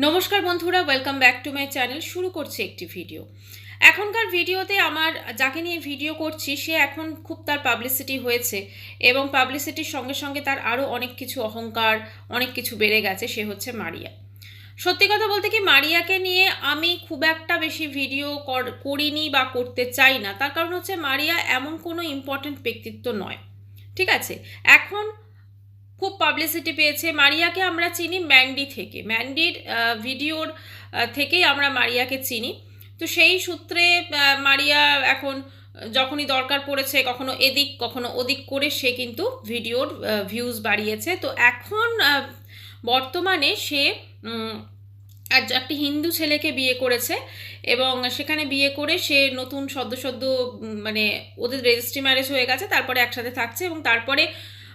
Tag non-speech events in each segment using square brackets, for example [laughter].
নমস্কার বন্ধুরা welcome back to my channel শুরু করছি একটি ভিডিও এখনকার ভিডিওতে আমার যাকে নিয়ে ভিডিও করছি, সে এখন খুব তার পাবলিসিটি হয়েছে এবং পাবলিসিটির সঙ্গে সঙ্গে তার আরও অনেক কিছু অহংকার, অনেক কিছু বেড়ে গেছে, সে হচ্ছে মারিয়া। সত্যি কথা বলতে কি, মারিয়াকে নিয়ে আমি খুব একটা বেশি ভিডিও কর- করিনি বা করতে চাই না। তার কারণ হচ্ছে মারিয়া এমন কোনো ইম্পর্ট্যান্ট ব্যক্তিত্ব নয়। ঠিক আছে? এখন খুব পাবলিসিটি পেয়েছে। মারিয়াকে আমরা চিনি ম্যান্ডি থেকে। ম্যান্ডির ভিডিওর থেকেই আমরা মারিয়াকে চিনি। তো সেই সূত্রে মারিয়া এখন যখনই দরকার পড়েছে, কখনো এদিক, কখনো ওদিক করে সে কিন্তু ভিডিওর ভিউজ বাড়িয়েছে। তো এখন বর্তমানে সে একটি হিন্দু ছেলেকে বিয়ে করেছে এবং সেখানে বিয়ে করে সে নতুন সদ্য সদ্য মানে ওদের রেজিস্ট্রি ম্যারেজ হয়ে গেছে। তারপরে একসাথে থাকছে এবং তারপরে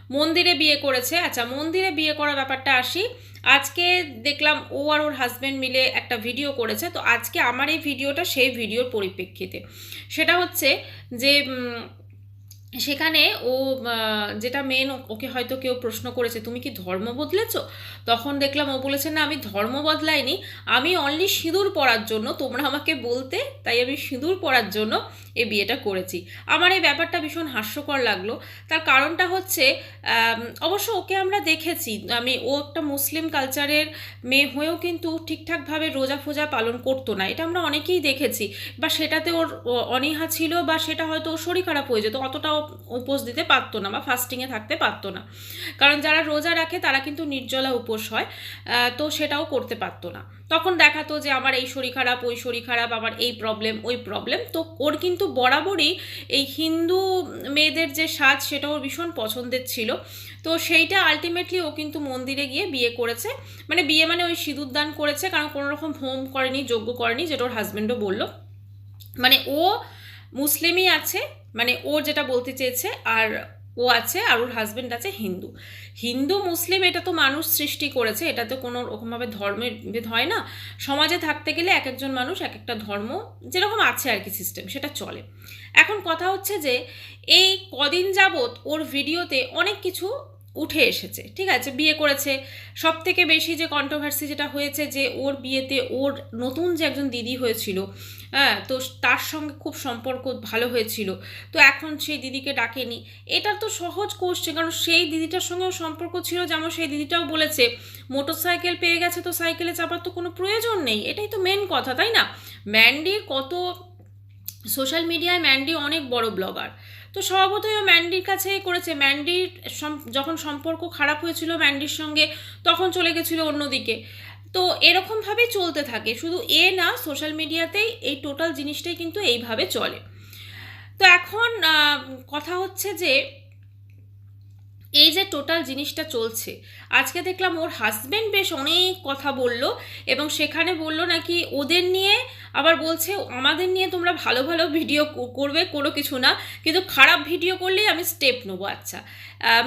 মন্দিরে বিয়ে করেছে। আচ্ছা মন্দিরে বিয়ে করার ব্যাপারটা আসি। আজকে দেখলাম ও আর ওর হাজব্যান্ড মিলে একটা ভিডিও করেছে। তো আজকে আমার এই ভিডিওটা সেই ভিডিওর পরিপ্রেক্ষিতে। সেটা হচ্ছে যে সেখানে ও যেটা মেন ওকে হয়তো কেউ প্রশ্ন করেছে, তুমি কি ধর্ম বদলেছ? তখন দেখলাম ও বলেছে, না, আমি ধর্ম বদলাইনি, আমি অনলি সিঁদুর পরার জন্য, তোমরা আমাকে বলতে, তাই আমি সিঁদুর পরার জন্য এই বিয়েটা করেছি। আমার এই ব্যাপারটা ভীষণ হাস্যকর লাগল। তার কারণটা হচ্ছে অবশ্য ওকে আমরা দেখেছি, আমি, ও একটা মুসলিম কালচারের মেয়ে হয়েও কিন্তু ঠিকঠাকভাবে রোজা ফোজা পালন করতো না, এটা আমরা অনেকেই দেখেছি, বা সেটাতে ওর অনীহা ছিল, বা সেটা হয়তো ওর শরীর খারাপ হয়ে যেত, অতটাও উপোস দিতে পারতো না বা ফাস্টিংয়ে থাকতে পারতো না। কারণ যারা রোজা রাখে, তারা কিন্তু নির্জলা উপোস হয় তো সেটাও করতে পারতো না। তখন দেখাতো যে আমার এই শরীর খারাপ, ওই শরীর খারাপ, আমার এই প্রবলেম ওই প্রবলেম তো ওর কিন্তু বরাবরই এই হিন্দু মেয়েদের যে সাজ সেটা ওর ভীষণ পছন্দের ছিল। তো সেইটা আলটিমেটলি ও কিন্তু মন্দিরে গিয়ে বিয়ে করেছে। মানে বিয়ে মানে ওই সিঁদুর দান করেছে, কারণ কোনো রকম হোম করেনি, যজ্ঞ করেনি, যেটা ওর হাজব্যান্ডও বলল। মানে ও মুসলিমই আছে মানে ও যেটা বলতে চেয়েছে, আর ও আছে, আর ওর হাজব্যান্ড আছে হিন্দু। হিন্দু, মুসলিম, এটা তো মানুষ সৃষ্টি করেছে, এটা তো কোনো রকমভাবে ধর্মের ভেদ হয় না। সমাজে থাকতে গেলে এক একজন মানুষ এক একটা ধর্ম যেরকম আছে আর কি সিস্টেম সেটা চলে। এখন কথা হচ্ছে যে, এই কদিন যাবৎ ওর ভিডিওতে অনেক কিছু উঠে এসেছে, ঠিক আছে? বিয়ে করেছে। সব থেকে বেশি যে কন্ট্রোভার্সি যেটা হয়েছে যে ওর বিয়েতে ওর নতুন যে একজন দিদি হয়েছিল হ্যাঁ তো তার সঙ্গে খুব সম্পর্ক ভালো হয়েছিল। তো এখন সেই দিদিকে ডাকেনি। এটা তো সহজ কোশ্চেন কারণ সেই দিদিটার সঙ্গেও সম্পর্ক ছিল যেমন সেই দিদিটাও বলেছে মোটর সাইকেল পেয়ে গেছে তো সাইকেলে চাপার তো কোনো প্রয়োজন নেই। এটাই তো মেন কথা, তাই না? ম্যান্ডির কত সোশ্যাল মিডিয়ায় ম্যান্ডি অনেক বড় ব্লগার। তো স্বভাবতই ও ম্যান্ডির কাছে করেছে। ম্যান্ডির যখন সম্পর্ক খারাপ হয়েছিল ম্যান্ডির সঙ্গে, তখন চলে গেছিল অন্যদিকে। তো এরকমভাবেই চলতে থাকে। শুধু এ না, সোশ্যাল মিডিয়াতেই এই টোটাল জিনিসটাই কিন্তু এইভাবে চলে। তো এখন কথা হচ্ছে যে এই যে টোটাল জিনিসটা চলছে, আজকে দেখলাম ওর হাজব্যান্ড বেশ অনেক কথা বলল এবং সেখানে বলল নাকি ওদের নিয়ে আবার বলছে, আমাদের নিয়ে তোমরা ভালো ভালো ভিডিও করবে, কোনো কিছু না, কিন্তু খারাপ ভিডিও করলেই আমি স্টেপ নেব। আচ্ছা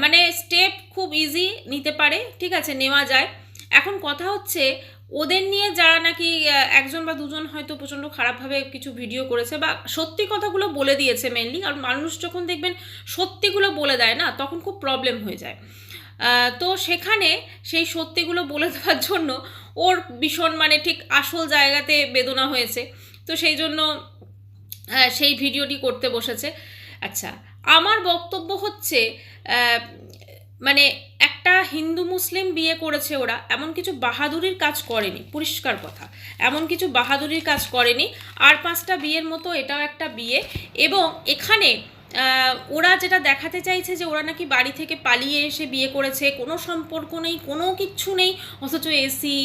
মানে স্টেপ খুব ইজি নিতে পারে, ঠিক আছে, নেওয়া যায়। এখন কথা হচ্ছে ওদের নিয়ে যারা নাকি একজন বা দুজন হয়তো প্রচণ্ড খারাপভাবে কিছু ভিডিও করেছে বা সত্যি কথাগুলো বলে দিয়েছে মেনলি কারণ মানুষ যখন দেখবেন সত্যিগুলো বলে দেয় না, তখন খুব প্রবলেম হয়ে যায়। তো সেখানে সেই সত্যিগুলো বলে দেওয়ার জন্য ওর ভীষণ মানে ঠিক আসল জায়গাতে বেদনা হয়েছে। তো সেই জন্য সেই ভিডিওটি করতে বসেছে। আচ্ছা আমার বক্তব্য হচ্ছে মানে হিন্দু মুসলিম বিয়ে করেছে ওরা, এমন কিছু বাহাদুরির কাজ করেনি, পরিষ্কার কথা। এমন কিছু বাহাদুরির কাজ করেনি, আর পাঁচটা বিয়ের মতো এটাও একটা বিয়ে। এবং এখানে ওরা যেটা দেখাতে চাইছে যে ওরা নাকি বাড়ি থেকে পালিয়ে এসে বিয়ে করেছে, কোনো সম্পর্ক নেই, কোনো কিচ্ছু নেই, অথচ এসি,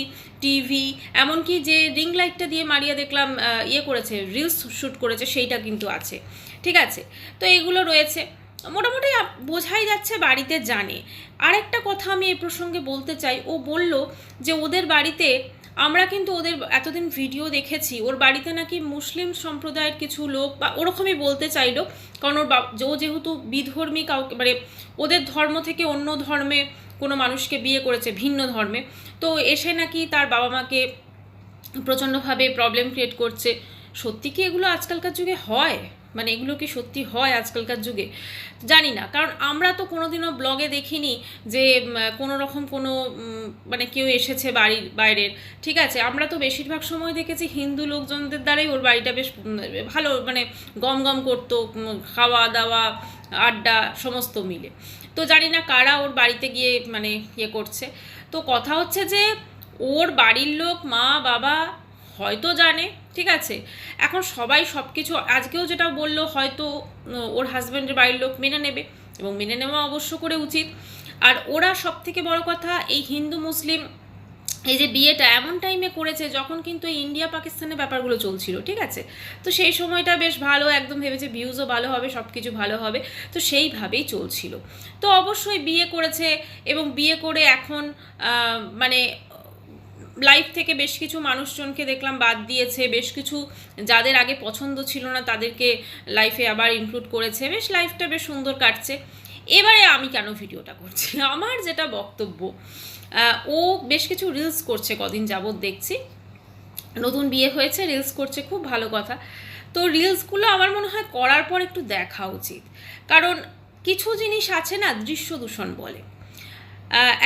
টিভি, এমনকি যে রিং লাইটটা দিয়ে মারিয়া দেখলাম ইয়ে করেছে রিলস শ্যুট করেছে, সেইটা কিন্তু আছে। ঠিক আছে? তো এগুলো রয়েছে। মোটামুটি বোঝাই যাচ্ছে বাড়িতে জানে। আরেকটা কথা আমি এই প্রসঙ্গে বলতে চাই, ও বলল যে ওদের বাড়িতে, আমরা কিন্তু ওদের এতদিন ভিডিও দেখেছি, ওর বাড়িতে নাকি মুসলিম সম্প্রদায়ের কিছু লোক বা ওরকমই বলতে চাইলো, কারণ ওর বা- ও যেহেতু বিধর্মী কাউকে মানে ওদের ধর্ম থেকে অন্য ধর্মে কোনো মানুষকে বিয়ে করেছে, ভিন্ন ধর্মে, তো এসে নাকি তার বাবা মাকে প্রচণ্ডভাবে প্রবলেম ক্রিয়েট করছে। সত্যি কি এগুলো আজকালকার যুগে হয়? মানে এগুলো কি সত্যি হয় আজকালকার যুগে? জানি না। কারণ আমরা তো কোনোদিনও ব্লগে দেখিনি যে কোনো রকম কোনো মানে কেউ এসেছে বাড়ির বাইরের। ঠিক আছে, আমরা তো বেশিরভাগ সময় দেখেছি হিন্দু লোকজনদের দ্বারাই ওর বাড়িটা বেশ ভালো মানে গম গম করতো খাওয়া দাওয়া, আড্ডা, সমস্ত মিলে। তো জানি না কারা ওর বাড়িতে গিয়ে মানে ইয়ে করছে। তো কথা হচ্ছে যে, ওর বাড়ির লোক মা, বাবা হয়তো জানে, ঠিক আছে? এখন সবাই সব কিছু আজকেও যেটা বলল, হয়তো ওর হাজব্যান্ডের বাড়ির লোক মেনে নেবে এবং মেনে নেওয়া অবশ্য করে উচিত। আর ওরা সব থেকে বড় কথা, এই হিন্দু, মুসলিম, এই যে বিয়েটা এমন টাইমে করেছে যখন কিন্তু এই ইন্ডিয়া পাকিস্তানের ব্যাপারগুলো চলছিল, ঠিক আছে? তো সেই সময়টা বেশ ভালো, একদম ভেবেছে ভিউজও ভালো হবে সব কিছু ভালো হবে, তো সেইভাবেই চলছিল। তো অবশ্যই বিয়ে করেছে এবং বিয়ে করে এখন মানে লাইফ থেকে বেশ কিছু মানুষজনকে দেখলাম বাদ দিয়েছে, বেশ কিছু যাদের আগে পছন্দ ছিল না তাদেরকে লাইফে আবার ইনক্লুড করেছে, বেশ লাইফটা বেশ সুন্দর কাটছে। এবারে আমি কেন ভিডিওটা করছি? [laughs] আমার যেটা বক্তব্য ও বেশ কিছু রিলস করছে, কদিন যাবৎ দেখছি। নতুন বিয়ে হয়েছে রিলস করছে, খুব ভালো কথা। তো রিলসগুলো আমার মনে হয় করার পর একটু দেখা উচিত। কারণ কিছু জিনিস আছে না, দৃশ্য দূষণ বলে।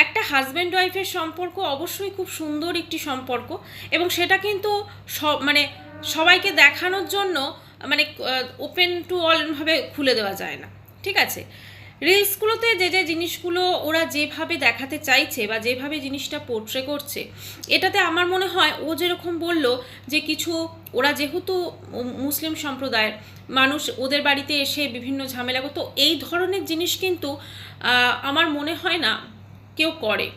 একটা হাজব্যান্ড ওয়াইফের সম্পর্ক অবশ্যই খুব সুন্দর একটি সম্পর্ক এবং সেটা কিন্তু সব মানে সবাইকে দেখানোর জন্য মানে ওপেন টু অলভাবে খুলে দেওয়া যায় না। ঠিক আছে? রিলসগুলোতে যে যে জিনিসগুলো ওরা যেভাবে দেখাতে চাইছে বা যেভাবে জিনিসটা পোর্ট্রে করছে, এটাতে আমার মনে হয় ও যেরকম বলল যে কিছু ওরা যেহেতু মুসলিম সম্প্রদায়ের মানুষ, ওদের বাড়িতে এসে বিভিন্ন ঝামেলা করতো, এই ধরনের জিনিস কিন্তু আমার মনে হয় না কেউ করে।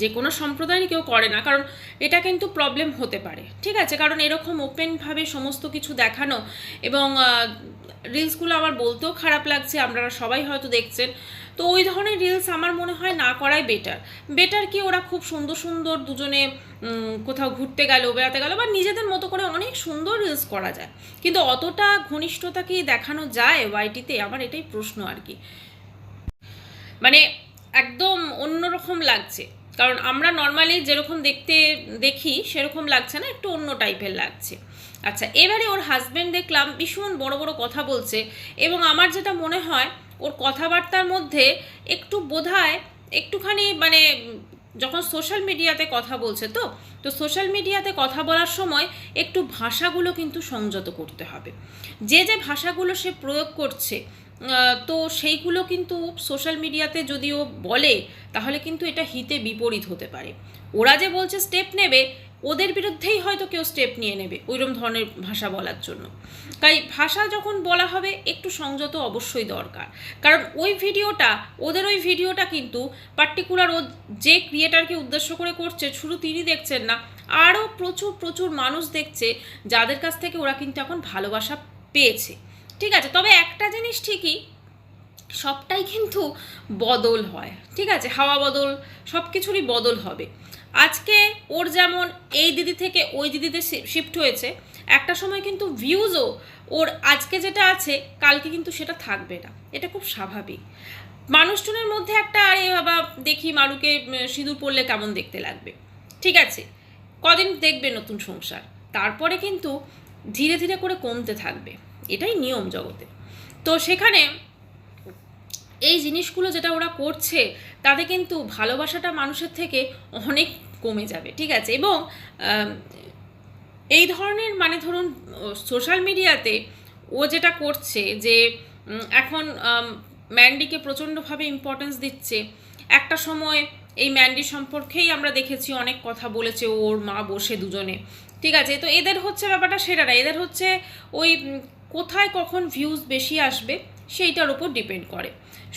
যে কোনো সম্প্রদায়েরই কেউ করে না, কারণ এটা কিন্তু প্রবলেম হতে পারে, ঠিক আছে? কারণ এরকম ওপেনভাবে সমস্ত কিছু দেখানো এবং রিলসগুলো আমার বলতেও খারাপ লাগছে, আপনারা সবাই হয়তো দেখছেন। তো ওই ধরনের রিলস আমার মনে হয় না করাই বেটার বেটার কি ওরা খুব সুন্দর সুন্দর দুজনে কোথাও ঘুরতে গেল, বেড়াতে গেল বা নিজেদের মতো করে অনেক সুন্দর রিলস করা যায়। কিন্তু অতটা ঘনিষ্ঠতা কি দেখানো যায় ওয়াইটিতে আমার এটাই প্রশ্ন আর কি। মানে একদম অন্যরকম লাগছে। কারণ আমরা নর্মালি যেরকম দেখতে, দেখি, সেরকম লাগছে না, একটু অন্য টাইপের লাগছে। আচ্ছা এবারে ওর হাজব্যান্ড দেখলাম ভীষণ বড় বড় কথা বলছে এবং আমার যেটা মনে হয়, ওর কথাবার্তার মধ্যে একটু বোধহয় একটুখানি মানে যখন সোশ্যাল মিডিয়াতে কথা বলছে তো তো সোশ্যাল মিডিয়াতে কথা বলার সময় একটু ভাষাগুলো কিন্তু সংযত করতে হবে। যে যে ভাষাগুলো সে প্রয়োগ করছে তো সেইগুলো কিন্তু সোশ্যাল মিডিয়াতে যদিও বলে, তাহলে কিন্তু এটা হিতে বিপরীত হতে পারে। ওরা যে বলছে স্টেপ নেবে ওদের বিরুদ্ধেই হয়তো কেউ স্টেপ নিয়ে নেবে ওইরকম ধরনের ভাষা বলার জন্য। তাই ভাষা যখন বলা হবে, একটু সংযত অবশ্যই দরকার। কারণ ওই ভিডিওটা, ওদের ওই ভিডিওটা কিন্তু পার্টিকুলার ও যে ক্রিয়েটারকে উদ্দেশ্য করে করছে, শুধু তিনি দেখছেন না, আরও প্রচুর প্রচুর মানুষ দেখছে, যাদের কাছ থেকে ওরা কিন্তু এখন ভালোবাসা পেয়েছে। ঠিক আছে, তবে একটা জিনিস ঠিকই, সবটাই কিন্তু বদল হয়। ঠিক আছে, হাওয়া বদল সব কিছুরই বদল হবে। আজকে ওর যেমন এই দিদি থেকে ওই দিদিতে শিফট হয়েছে, একটা সময় কিন্তু ভিউজও ওর আজকে যেটা আছে, কালকে কিন্তু সেটা থাকবে না। এটা খুব স্বাভাবিক। মানুষজনের মধ্যে একটা, আরে বাবা, দেখি মারুকে সিঁদুর পরলে কেমন দেখতে লাগবে। ঠিক আছে, কদিন দেখবে নতুন সংসার। তারপরে কিন্তু ধীরে ধীরে করে কমতে থাকবে। এটাই নিয়ম জগতে। তো সেখানে এই জিনিসগুলো যেটা ওরা করছে, তাতে কিন্তু ভালোবাসাটা মানুষের থেকে অনেক কমে যাবে, ঠিক আছে? এবং এই ধরনের মানে ধরুন সোশ্যাল মিডিয়াতে ও যেটা করছে যে এখন ম্যান্ডিকে প্রচণ্ডভাবে ইম্পর্টেন্স দিচ্ছে। একটা সময় এই ম্যান্ডি সম্পর্কেই আমরা দেখেছি, অনেক কথা বলেছে ওর মা বসে দুজনে, ঠিক আছে? তো এদের হচ্ছে ব্যাপারটা সেরা না, এদের হচ্ছে ওই কোথায় কখন ভিউজ বেশি আসবে সেইটার উপর ডিপেন্ড করে।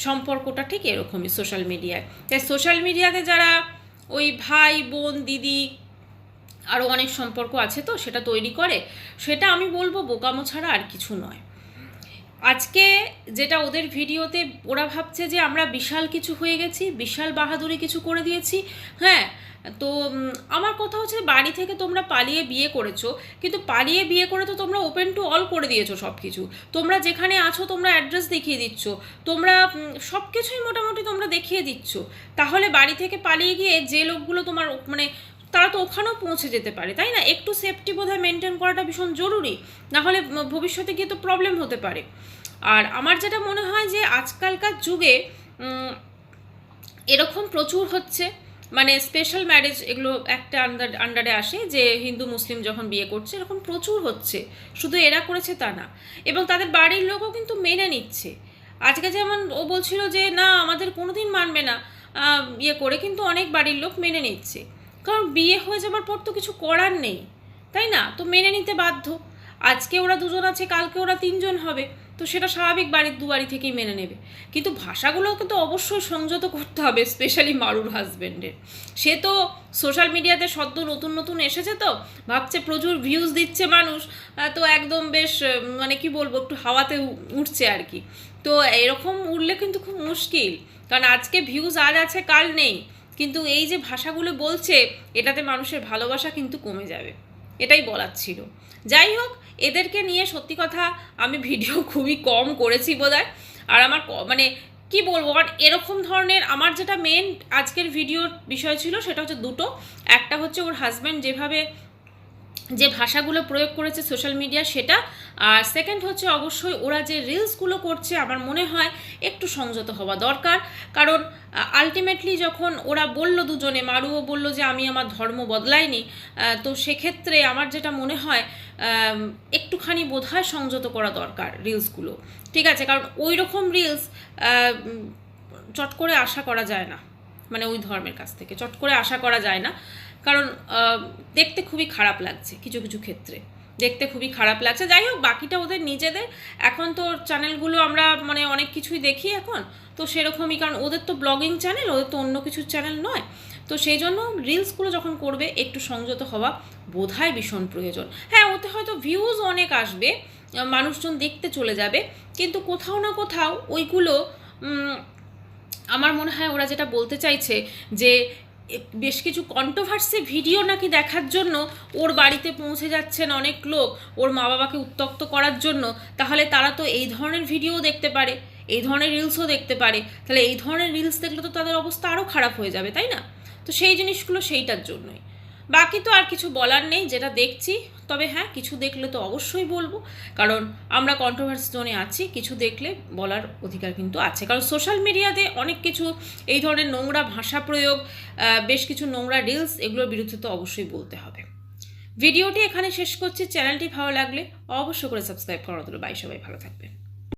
সম্পর্কটা ঠিক এরকমই সোশ্যাল মিডিয়ায় তাই সোশ্যাল মিডিয়াতে যারা ওই ভাই, বোন, দিদি আরও অনেক সম্পর্ক আছে তো সেটা তৈরি করে, সেটা আমি বলব বোকামো ছাড়া আর কিছু নয়। আজকে যেটা ওদের ভিডিওতে ওরা ভাবছে যে আমরা বিশাল কিছু হয়ে গেছি, বিশাল বাহাদুরি কিছু করে দিয়েছি। হ্যাঁ তো আমার কথা হচ্ছে বাড়ি থেকে তোমরা পালিয়ে বিয়ে করেছ, কিন্তু পালিয়ে বিয়ে করে তো তোমরা ওপেন টু অল করে দিয়েছ সব কিছু তোমরা যেখানে আছো তোমরা অ্যাড্রেস দেখিয়ে দিচ্ছ, তোমরা সব কিছুই মোটামুটি তোমরা দেখিয়ে দিচ্ছ। তাহলে বাড়ি থেকে পালিয়ে গিয়ে যে লোকগুলো তোমার মানে তারা তো ওখানেও পৌঁছে যেতে পারে, তাই না? একটু সেফটি বোধহয় মেনটেন করাটা ভীষণ জরুরি, না হলে ভবিষ্যতে গিয়ে তো প্রবলেম হতে পারে। আর আমার যেটা মনে হয় যে আজকালকার যুগে এরকম প্রচুর হচ্ছে মানে স্পেশাল ম্যারেজ এগুলো একটা আন্ডার আন্ডারে আসে যে হিন্দু, মুসলিম যখন বিয়ে করছে, এরকম প্রচুর হচ্ছে। শুধু এরা করেছে তা না। এবং তাদের বাড়ির লোকও কিন্তু মেনে নিচ্ছে। আজকে যেমন ও বলছিল যে, না, আমাদের কোনোদিন মানবে না। ইয়ে করে কিন্তু অনেক বাড়ির লোক মেনে নিচ্ছে। কারণ বিয়ে হয়ে যাবার পর তো কিছু করার নেই, তাই না? তো মেনে নিতে বাধ্য। আজকে ওরা দুজন আছে, কালকে ওরা তিনজন হবে, তো সেটা স্বাভাবিক বাড়ির দু বাড়ি থেকেই মেনে নেবে। কিন্তু ভাষাগুলোকে তো অবশ্যই সংযত করতে হবে স্পেশালি মারুর হাজব্যান্ডের সে তো সোশ্যাল মিডিয়াতে সদ্য নতুন নতুন এসেছে তো, ভাবছে প্রচুর ভিউজ দিচ্ছে মানুষ তো একদম বেশ মানে কি বলব, একটু হাওয়াতে উঠছে আর কি। তো এরকম উঠলে কিন্তু খুব মুশকিল, কারণ আজকে ভিউজ আজ আছে, কাল নেই। কিন্তু এই যে ভাষাগুলো বলছে, এটাতে মানুষের ভালোবাসা কিন্তু কমে যাবে। এটাই বলার ছিল। যাই হোক, এদেরকে নিয়ে সত্যি কথা আমি ভিডিও খুবই কম করেছি বোধহয়। আর আমার মানে কি বলব আর এরকম ধরনের আমার যেটা মেন আজকের ভিডিওর বিষয় ছিল, সেটা হচ্ছে দুটো। একটা হচ্ছে ওর হাজব্যান্ড যেভাবে যে ভাষাগুলো প্রয়োগ করেছে সোশ্যাল মিডিয়া সেটা। আর সেকেন্ড হচ্ছে অবশ্যই ওরা যে রিলসগুলো করছে, আমার মনে হয় একটু সংযত হওয়া দরকার। কারণ আলটিমেটলি যখন ওরা বলল দুজনে, মারুও বলল যে, আমি আমার ধর্ম বদলাইনি। তো সেক্ষেত্রে আমার যেটা মনে হয় একটুখানি বোধহয় সংযত করা দরকার রিলসগুলো ঠিক আছে? কারণ ওই রকম রিলস চট করে আশা করা যায় না। মানে ওই ধর্মের কাছ থেকে। চট করে আশা করা যায় না। কারণ দেখতে খুবই খারাপ লাগছে কিছু কিছু ক্ষেত্রে। দেখতে খুবই খারাপ লাগছে। যাই হোক, বাকিটা ওদের নিজেদের। এখন তো চ্যানেলগুলো আমরা মানে অনেক কিছুই দেখি এখন। তো সেরকমই, কারণ ওদের তো ব্লগিং চ্যানেল ওদের তো অন্য কিছুর চ্যানেল নয়। তো সেই জন্য রিলসগুলো যখন করবে, একটু সংযত হওয়া বোধহয় ভীষণ প্রয়োজন। হ্যাঁ ওতে হয়তো ভিউজ অনেক আসবে মানুষজন দেখতে চলে যাবে। কিন্তু কোথাও না কোথাও ওইগুলো আমার মনে হয় ওরা যেটা বলতে চাইছে যে বেশ কিছু কন্ট্রোভার্সি ভিডিও নাকি দেখার জন্য ওর বাড়িতে পৌঁছে যাচ্ছেন অনেক লোক, ওর মা বাবাকে উত্তক্ত করার জন্য, তাহলে তারা তো এই ধরনের ভিডিও দেখতে পারে, এই ধরনের রিলসও দেখতে পারে, তাহলে এই ধরনের রিলস দেখলে তো তাদের অবস্থা আরও খারাপ হয়ে যাবে, তাই না? তো সেই জিনিসগুলো সেইটার জন্যই। বাকি তো আর কিছু বলার নেই, যেটা দেখছি। তবে হ্যাঁ কিছু দেখলে তো অবশ্যই বলব। কারণ আমরা কন্ট্রোভার্সি জোনে আছি, কিছু দেখলে বলার অধিকার কিন্তু আছে। কারণ সোশ্যাল মিডিয়াতে অনেক কিছু, এই ধরনের নোংরা ভাষা প্রয়োগ বেশ কিছু নোংরা রিলস এগুলোর বিরুদ্ধে তো অবশ্যই বলতে হবে। ভিডিওটি এখানে শেষ করছি। চ্যানেলটি ভালো লাগলে অবশ্যই করে সাবস্ক্রাইব করা। হতো বাই, সবাই ভালো থাকবেন।